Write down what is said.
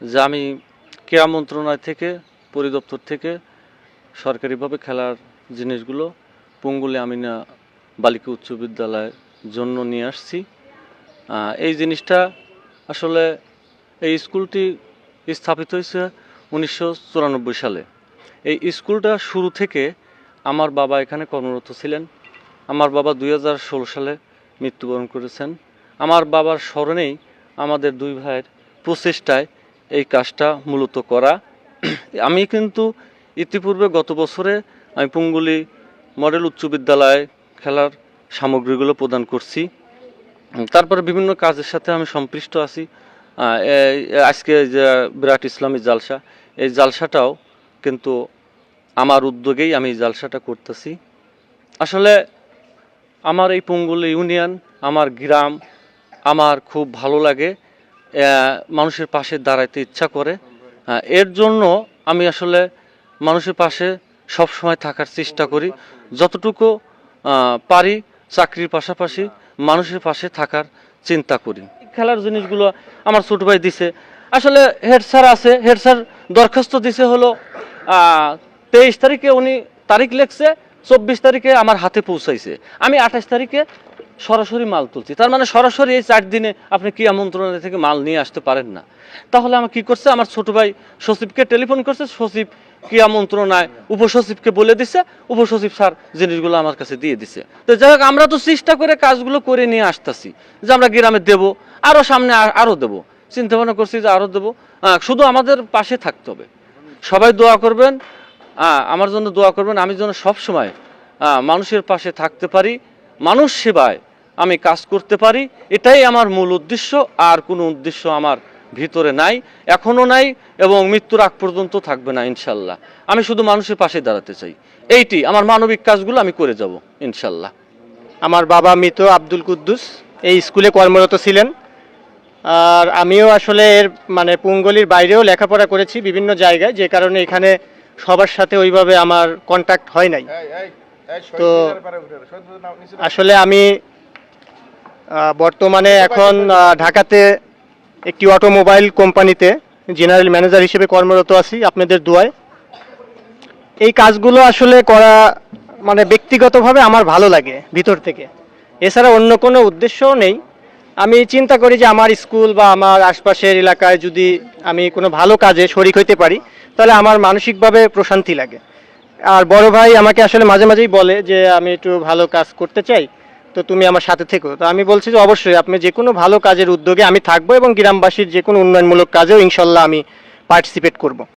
যে আমি ক্রীড়া মন্ত্রণালয় থেকে, পরিদপ্তর থেকে সরকারিভাবে খেলার জিনিসগুলো পঙ্গুলি আমিনা বালিকা উচ্চ বিদ্যালয়ের জন্য নিয়ে আসছি। এই জিনিসটা আসলে এই স্কুলটি স্থাপিত হয়েছে উনিশশো চুরানব্বই সালে। এই স্কুলটা শুরু থেকে আমার বাবা এখানে কর্মরত ছিলেন। আমার বাবা দুই হাজার ষোলো সালে মৃত্যুবরণ করেছেন। আমার বাবার স্মরণেই আমাদের দুই ভাইয়ের প্রচেষ্টায় এই কাজটা মূলত করা। আমি কিন্তু ইতিপূর্বে গত বছরে আমি পুঙ্গুলি মডেল উচ্চ বিদ্যালয়ে খেলার সামগ্রীগুলো প্রদান করছি। তারপরে বিভিন্ন কাজের সাথে আমি সম্পৃক্ত আছি। আজকে যে বিরাট ইসলামী জালসা, এই জালসাটাও কিন্তু আমার উদ্যোগেই আমি জালসাটা করতেছি। আসলে আমার এই পুঙ্গুলি ইউনিয়ন, আমার গ্রাম, আমার খুব ভালো লাগে। মানুষের পাশে দাঁড়াইতে ইচ্ছা করে। এর জন্য আমি আসলে মানুষের পাশে সব সময় থাকার চেষ্টা করি। যতটুকু পারি চাকরির পাশাপাশি মানুষের পাশে থাকার চিন্তা করি। খেলার জিনিসগুলো আমার ছোট ভাই দিছে। আসলে হেড স্যার আছে, হেড স্যার দরখাস্ত দিছে হলো তেইশ তারিখে উনি তারিখ লেখছে, চব্বিশ তারিখে আমার হাতে পৌঁছাইছে। আমি আঠাশ তারিখে সরাসরি মাল তুলছি। তার মানে সরাসরি এই চার দিনে আপনি কি মন্ত্রণালয় থেকে মাল নিয়ে আসতে পারেন না। তাহলে আমার কি করছে? আমার ছোট ভাই সচিবকে টেলিফোন করছে, সচিব ক্রিয়া মন্ত্রণালয় উপসচিবকে বলে দিছে, উপসচিব স্যার জিনিসগুলো আমার কাছে দিয়ে দিছে। তো যাই হোক, আমরা তো চেষ্টা করে কাজগুলো করে নিয়ে আসতেছি, যে আমরা গ্রামে দেবো আরও সামনে আর- আরও দেবো। চিন্তা ভাবনা করছি যে আরও দেবো। শুধু আমাদের পাশে থাকতে হবে। সবাই দোয়া করবেন আমার জন্য দোয়া করবেন। আমি যেন সবসময় মানুষের পাশে থাকতে পারি। মানুষ সেবায় আমি কাজ করতে পারি এটাই আমার মূল উদ্দেশ্য আর কোনো উদ্দেশ্য আমার ভিতরে নাই এখনও নাই এবং মৃত্যুর আগ পর্যন্ত থাকবে না ইনশাল্লাহ। আমি শুধু মানুষের পাশে দাঁড়াতে চাই। এইটি আমার মানবিক কাজগুলো আমি করে যাব ইনশাল্লাহ। আমার বাবা মৃত আব্দুল কুদ্দুস এই স্কুলে কর্মরত ছিলেন। আর আমিও আসলে এর মানে পুঙ্গলির বাইরেও লেখাপড়া করেছি বিভিন্ন জায়গায় যে কারণে এখানে সবার সাথে ওইভাবে আমার কন্ট্যাক্ট হয় নাই। তো আসলে আমি বর্তমানে এখন ঢাকাতে একটি অটোমোবাইল কোম্পানিতে জেনারেল ম্যানেজার হিসেবে কর্মরত আছি আপনাদের দোয়ায়। এই কাজগুলো আসলে করা মানে ব্যক্তিগতভাবে আমার ভালো লাগে ভিতর থেকে। এছাড়া অন্য কোনো উদ্দেশ্যও নেই। আমি চিন্তা করি যে আমার স্কুল বা আমার আশপাশের এলাকায় যদি আমি কোনো ভালো কাজে শরিক হইতে পারি, তাহলে আমার মানসিকভাবে প্রশান্তি লাগে। আর বড় ভাই আমাকে আসলে মাঝে মাঝেই বলে যে, আমি একটু ভালো কাজ করতে চাই। তো তুমি আমার সাথে থেকো। তো আমি বলছি যে অবশ্যই আপনি যে কোনো ভালো কাজের উদ্যোগে আমি থাকব এবং গ্রামবাসীর যে কোনো উন্নয়নমূলক কাজেও ইনশাল্লাহ আমি পার্টিসিপেট করব।